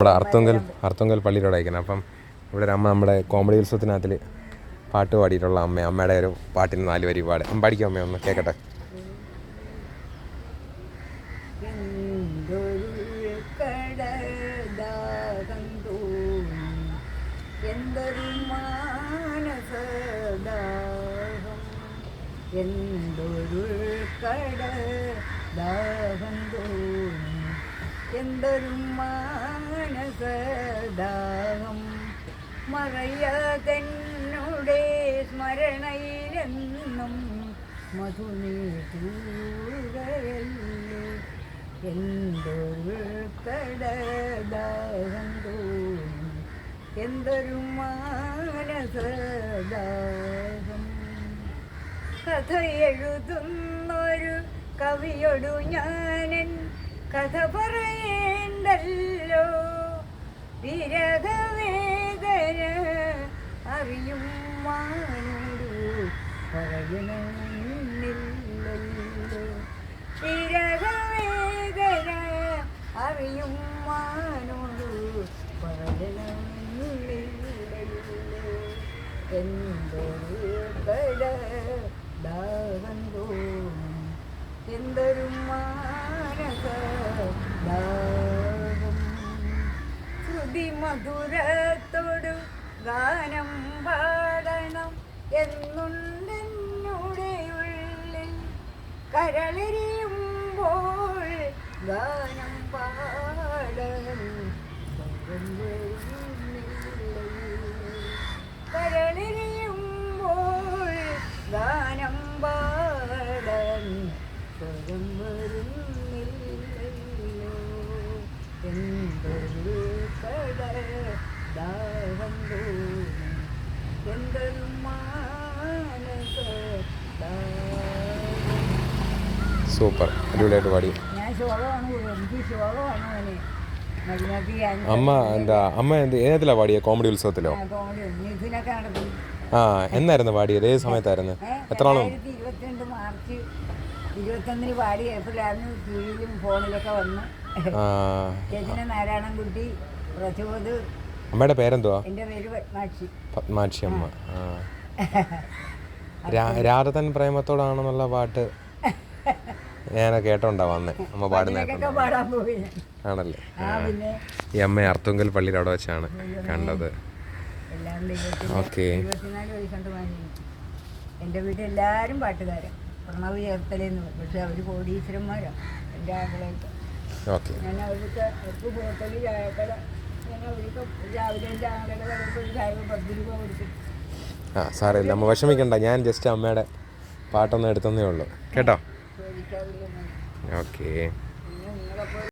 നമ്മുടെ അർത്തുങ്കൽ അർത്തുങ്കൽ പള്ളിയിലൂടെ അപ്പം ഇവിടെ ഒരു അമ്മ നമ്മുടെ കോമഡി ഉത്സവത്തിനകത്തിൽ പാട്ട് പാടിയിട്ടുള്ള അമ്മ അമ്മയുടെ ഒരു പാട്ടിന് നാല് വരി പാട്. പഠിക്കും അമ്മ ഒന്ന് കേൾക്കട്ടെ എന്തൊരു കട ദാഹം തോന്നി. എന്തൊരു മാനസദാഹം. മറയാതെന്നുടെ സ്മരണയിലെന്നും മധുനീതൂരയല്ലേ. എന്തൊരു കടദാഹം തോന്നി. എന്തൊരു മാനസദാഹം. കഥ എഴുതുന്നൊരു കവിയൊടു ഞാനൻ കഥ പറയേണ്ടല്ലോ. വിരതവേദന അറിയും പറയണമെന്നില്ലല്ലോ. വിരഹവേദന അറിയും മാനോടു പറയണമെന്നില്ലല്ലോ. എന്തോ ദാഹം തോന്നും. ശ്രുതി മധുരത്തോടു ഗാനം പാടണം എന്നുണ്ടെന്നുടെ ഉള്ളിൽ കരളെരിയുമ്പോൾ ഗാനം പാടണം. കരളിരിയുമ്പോൾ ഗാനം കട ദാഹം തോന്നി എന്തൊരു മാനസ ദാഹം സൂപ്പർ. അടിപൊളിയായിട്ട് പാടി. അമ്മ എന്താ അമ്മ എന്ത് ഏതിലാണ് പാടിയ? കോമഡി ഉത്സവത്തിലോ? ആ എന്നായിരുന്നു പാടിയത്? ഏത് സമയത്തായിരുന്നു? എത്ര നാളും മാർച്ച് ഇരുപത്തൊന്നിന് പാടി. ഏപ്രിലായിരുന്നു ടി വിയിലും ഫോണിലൊക്കെ വന്ന്. ആ, ചേച്ചിനെ നാരായണൻകുട്ടി പ്രചോദ്. അമ്മയുടെ പേരെന്തുവാ? എന്റെ പേര് പത്മാക്ഷി. പത്മാക്ഷി അമ്മ. രാധതൻ പ്രേമത്തോടാണെന്നുള്ള പാട്ട് ഞാൻ കേട്ടോണ്ടാ വന്നേ. അമ്മ പാടുന്ന ആണല്ലേ? ഈ അമ്മ അർത്തുങ്കൽ പള്ളിയുടെ അവിടെ വെച്ചാണ് കണ്ടത്. ഓക്കെ. എന്റെ വീട്ടിൽ എല്ലാവരും പാട്ടുകാരാണ് പ്രണവ് ചേർത്തലേന്ന് പക്ഷെ അവർ കോടീശ്വരന്മാരാണ് എന്റെ ആളുകളൊക്കെ ഞാൻ അവർക്ക് ഞാൻ അവർക്ക് രാവിലെ എന്റെ പത്ത് രൂപ കൊടുക്കും ആ സാറേ നമ്മ വിഷമിക്കണ്ട. ഞാൻ ജസ്റ്റ് അമ്മയുടെ പാട്ടൊന്നും എടുത്തന്നേ ഉള്ളൂ. കേട്ടോ? ഓക്കേ.